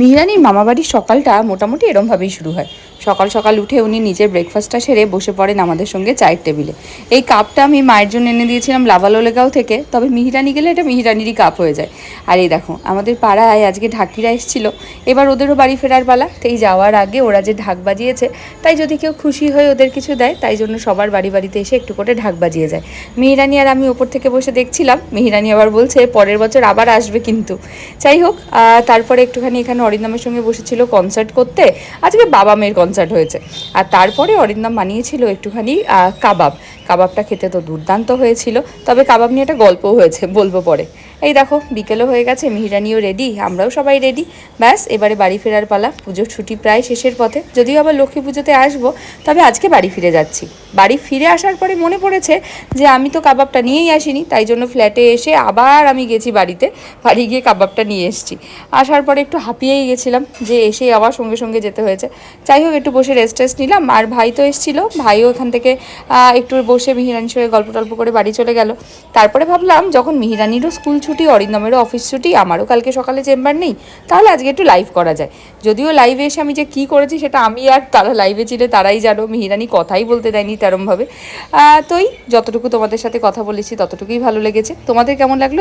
মিহিরানির মামাবাড়ির সকালটা মোটামুটি এরমভাবেই শুরু হয়। সকাল সকাল উঠে উনি নিজের ব্রেকফাস্টটা সেরে বসে পড়েন আমাদের সঙ্গে চায়ের টেবিলে। এই কাপটা আমি মায়ের জন্য এনে দিয়েছিলাম লাভালোলেগাঁও থেকে, তবে মিহিরানি গেলে এটা মিহিরানিরই কাপ হয়ে যায়। আর এই দেখো, আমাদের পাড়ায় আজকে ঢাকিরা এসেছিল, এবার ওদেরও বাড়ি ফেরার পালা। তো এই যাওয়ার আগে ওরা যে ঢাক বাজিয়েছে, তাই যদি কেউ খুশি হয়ে ওদের কিছু দেয়, তাই জন্য সবার বাড়ি বাড়িতে এসে একটু করে ঢাক বাজিয়ে যায়। মিহিরানি আর আমি ওপর থেকে বসে দেখছিলাম, মিহিরানি আবার বলছে, পরের বছর আবার আসবে কিন্তু। যাই হোক তারপরে একটুখানি এখানে অরিন্দমের সঙ্গে বসেছিল কনসার্ট করতে। আজকে বাবা মেয়ের কনসার্ট হয়েছে। আর তারপরে অরিন্দাম বানিয়েছিল একটুখানি কাবাব। কাবাবটা খেতে তো দুর্দান্ত হয়েছিল। তবে কাবাব নিয়ে একটা গল্পও হয়েছে, বলব পরে। এই দেখো, বিকেলও হয়ে গেছে, মিহিরানিও রেডি আমরাও সবাই রেডি ব্যাস, এবারে বাড়ি ফেরার পালা। পুজোর ছুটি প্রায় শেষের পথে। যদিও আবার লক্ষ্মী পুজোতে আসব, তবে আজকে বাড়ি ফিরে যাচ্ছি। বাড়ি ফিরে আসার পরে মনে পড়েছে যে, আমি তো কাবাবটা নিয়েই আসিনি, তাই জন্য ফ্ল্যাটে এসে আবার আমি গেছি বাড়িতে। বাড়ি গিয়ে কাবাবটা নিয়ে এসেছি। আসার পরে একটু হাঁপিয়েই গেছিলাম যে, এসেই আবার সঙ্গে সঙ্গে যেতে হয়েছে। যাই হোক, একটু বসে রেস্ট টেস্ট নিলাম। আর ভাই তো এসেছিল। ভাইও এখান থেকে একটু বসে মিহিরানির সঙ্গে গল্প টল্প করে বাড়ি চলে গেল। তারপরে ভাবলাম, যখন মিহিরানিরও স্কুল ছুটি, অরিন্দমেরও অফিস ছুটি, আমারও কালকে সকালে চেম্বার নেই, তাহলে আজকে একটু লাইভ করা যায়। যদিও লাইভে এসে আমি যে কী করেছি সেটা আমি আর তারা লাইভে ছিল তারাই জানো, মিহিরানি কথাই বলতে দেয়নি তেরমভাবে। তোই যতটুকু তোমাদের সাথে কথা বলেছি ততটুকুই ভালো লেগেছে। তোমাদের কেমন লাগল?